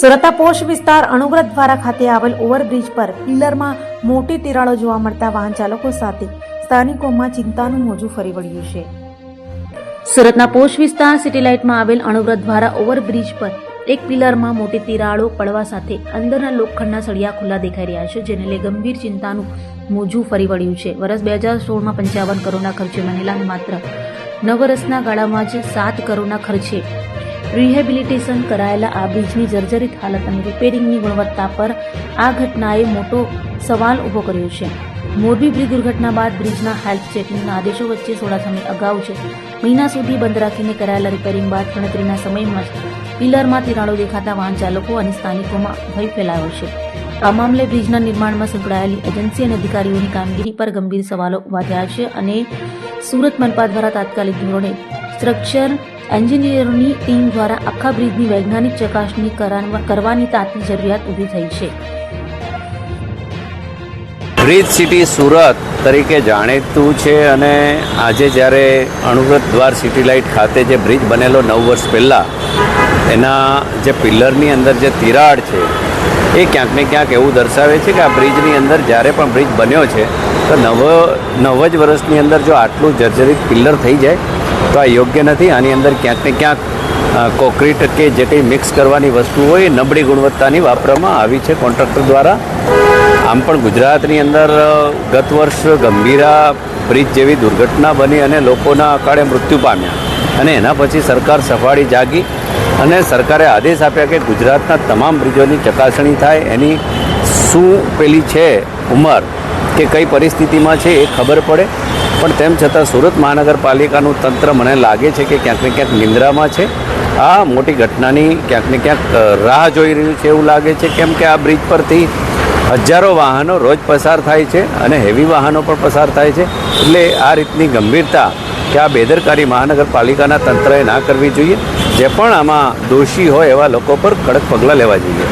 સુરતના પોશ વિસ્તાર અણુવ્રત દ્વારા ખાતે આવેલ ઓવરબ્રિજ પર પિલરમાં મોટી તિરાડો જોવા મળતા વાહન ચાલકો સાથે સ્થાનિકોમાં ચિંતાનું મોજું ફરી વળ્યું છે. સુરતના પોશ વિસ્તાર સિટીલાઇટમાં આવેલ અણુવ્રત દ્વારા ઓવરબ્રિજ પર એક પિલરમાં મોટી તિરાડો પડવા સાથે અંદરના લોખંડના સળિયા ખુલ્લા દેખાઈ રહ્યા છે, જેને લઈ ગંભીર ચિંતાનું મોજું ફરી વળ્યું છે. વર્ષ બે હજાર સોળમાં પંચાવન કરોડના ખર્ચે બનેલા માત્ર નવ વર્ષના ગાળામાં જ સાત કરોડના ખર્ચે રિહેબિલિટેશન કરાયેલા આ બ્રિજની જર્જરિત હાલત અને રિપેરિંગની ગુણવત્તા પર આ ઘટનાએ મોટો સવાલ ઊભો કર્યો છે. મોરબી બ્રિજ દુર્ઘટના બાદ બ્રિજના હેલ્થ ચેકિંગના આદેશો વચ્ચે થોડા સમય અગાઉ છે. મહિના સુધી બંધ રાખીને કરાયેલા રિપેરિંગ બાદ ગણતરીના સમયમાં જ પિલરમાં તિરાડો દેખાતા વાહન ચાલકો અને સ્થાનિકોમાં ભય ફેલાયો છે. આ મામલે બ્રિજના નિર્માણમાં સંકળાયેલી એજન્સી અને અધિકારીઓની કામગીરી પર ગંભીર સવાલો ઊભા થયા છે અને સુરત મનપા દ્વારા તાત્કાલિક ધોરણે સ્ટ્રક્ચર એન્જિનિયરોની ટીમ દ્વારા આખા બ્રિજની વૈજ્ઞાનિક ચકાસણી કરવાની તાતી જરૂરિયાત ઊભી થઈ છે. બ્રિજ સિટી સુરત તરીકે જાણીતું છે અને આજે જ્યારે અણુવ્રત દ્વાર સિટી લાઇટ ખાતે જે બ્રિજ બનેલો નવ વર્ષ પહેલાં, એના જે પિલ્લરની અંદર જે તિરાડ છે, એ ક્યાંક ને ક્યાંક એવું દર્શાવે છે કે આ બ્રિજની અંદર જ્યારે પણ બ્રિજ બન્યો છે તો નવ નવ જ વર્ષની અંદર જો આટલું જર્જરિત પિલ્લર થઈ જાય, તો આ યોગ્ય નથી. આની અંદર ક્યાંક ને ક્યાંક કોન્ક્રીટ કે જે કંઈ મિક્સ કરવાની વસ્તુ હોય, એ નબળી ગુણવત્તાની વાપરવામાં આવી છે કોન્ટ્રાક્ટર દ્વારા. આમ પણ ગુજરાતની અંદર ગત વર્ષ ગંભીરા બ્રિજ જેવી દુર્ઘટના બની અને લોકોના અકાળે મૃત્યુ પામ્યા. અને એના પછી સરકાર સફાળી જાગી અને સરકારે આદેશ આપ્યા કે ગુજરાતના તમામ બ્રિજોની ચકાસણી થાય. એની શું પેલી છે ઉંમર? કે કઈ પરિસ્થિતિમાં છે એ ખબર પડે. પણ તેમ છતાં સુરત મહાનગરપાલિકાનું તંત્ર મને લાગે છે કે ક્યાંક ને ક્યાંક નિંદ્રામાં છે. આ મોટી ઘટનાની ક્યાંક ને ક્યાંક રાહ જોઈ રહ્યું છે એવું લાગે છે, કેમ કે આ બ્રિજ પરથી હજારો વાહનો રોજ પસાર થાય છે અને હેવી વાહનો પણ પસાર થાય છે. એટલે આ રીતની ગંભીરતા કે આ બેદરકારી મહાનગરપાલિકાના તંત્રએ ના કરવી જોઈએ. જે પણ આમાં દોષી હોય એવા લોકો પર કડક પગલાં લેવા જોઈએ.